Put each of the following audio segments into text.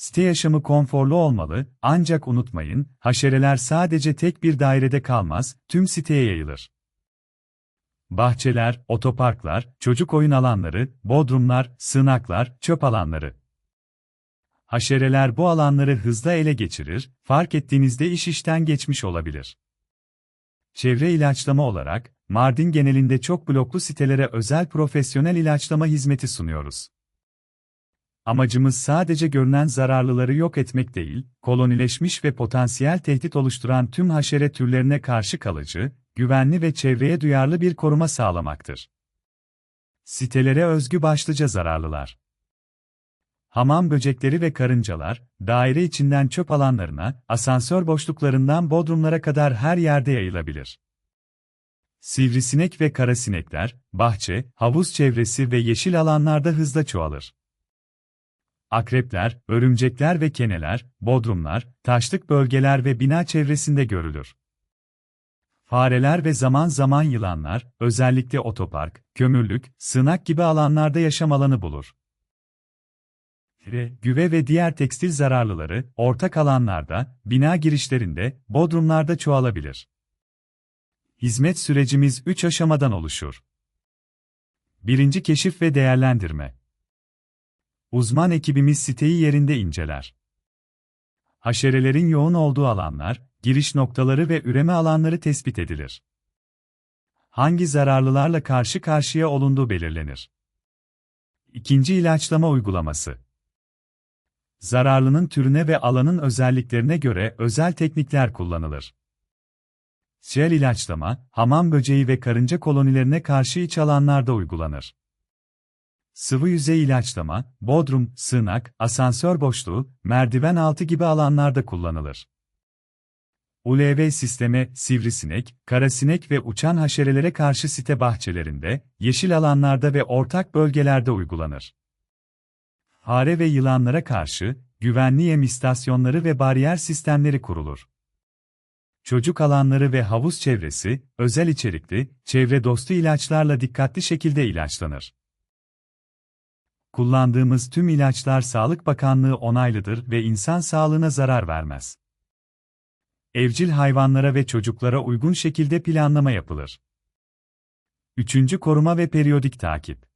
Site yaşamı konforlu olmalı, ancak unutmayın, haşereler sadece tek bir dairede kalmaz, tüm siteye yayılır. Bahçeler, otoparklar, çocuk oyun alanları, bodrumlar, sığınaklar, çöp alanları. Haşereler bu alanları hızla ele geçirir, fark ettiğinizde iş işten geçmiş olabilir. Çevre ilaçlama olarak, Mardin genelinde çok bloklu sitelere özel profesyonel ilaçlama hizmeti sunuyoruz. Amacımız sadece görünen zararlıları yok etmek değil, kolonileşmiş ve potansiyel tehdit oluşturan tüm haşere türlerine karşı kalıcı, güvenli ve çevreye duyarlı bir koruma sağlamaktır. Sitelere özgü başlıca zararlılar. Hamam böcekleri ve karıncalar, daire içinden çöp alanlarına, asansör boşluklarından bodrumlara kadar her yerde yayılabilir. Sivrisinek ve karasinekler, bahçe, havuz çevresi ve yeşil alanlarda hızla çoğalır. Akrepler, örümcekler ve keneler, bodrumlar, taşlık bölgeler ve bina çevresinde görülür. Fareler ve zaman zaman yılanlar, özellikle otopark, kömürlük, sığınak gibi alanlarda yaşam alanı bulur. Fire, güve ve diğer tekstil zararlıları, ortak alanlarda, bina girişlerinde, bodrumlarda çoğalabilir. Hizmet sürecimiz 3 aşamadan oluşur. Birinci keşif ve değerlendirme. Uzman ekibimiz siteyi yerinde inceler. Haşerelerin yoğun olduğu alanlar, giriş noktaları ve üreme alanları tespit edilir. Hangi zararlılarla karşı karşıya olunduğu belirlenir. İkinci ilaçlama uygulaması. Zararlının türüne ve alanın özelliklerine göre özel teknikler kullanılır. Jel ilaçlama, hamam böceği ve karınca kolonilerine karşı iç alanlarda uygulanır. Sıvı yüzey ilaçlama, bodrum, sığınak, asansör boşluğu, merdiven altı gibi alanlarda kullanılır. ULV sistemi, sivrisinek, karasinek ve uçan haşerelere karşı site bahçelerinde, yeşil alanlarda ve ortak bölgelerde uygulanır. Fare ve yılanlara karşı, güvenli yem istasyonları ve bariyer sistemleri kurulur. Çocuk alanları ve havuz çevresi, özel içerikli, çevre dostu ilaçlarla dikkatli şekilde ilaçlanır. Kullandığımız tüm ilaçlar Sağlık Bakanlığı onaylıdır ve insan sağlığına zarar vermez. Evcil hayvanlara ve çocuklara uygun şekilde planlama yapılır. Üçüncü koruma ve periyodik takip.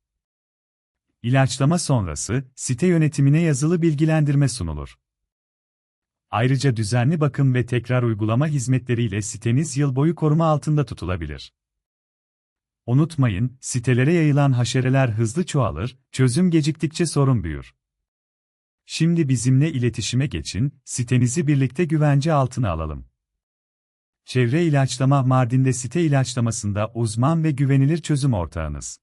İlaçlama sonrası, site yönetimine yazılı bilgilendirme sunulur. Ayrıca düzenli bakım ve tekrar uygulama hizmetleriyle siteniz yıl boyu koruma altında tutulabilir. Unutmayın, sitelere yayılan haşereler hızlı çoğalır, çözüm geciktikçe sorun büyür. Şimdi bizimle iletişime geçin, sitenizi birlikte güvence altına alalım. Çevre İlaçlama Mardin'de site ilaçlamasında uzman ve güvenilir çözüm ortağınız.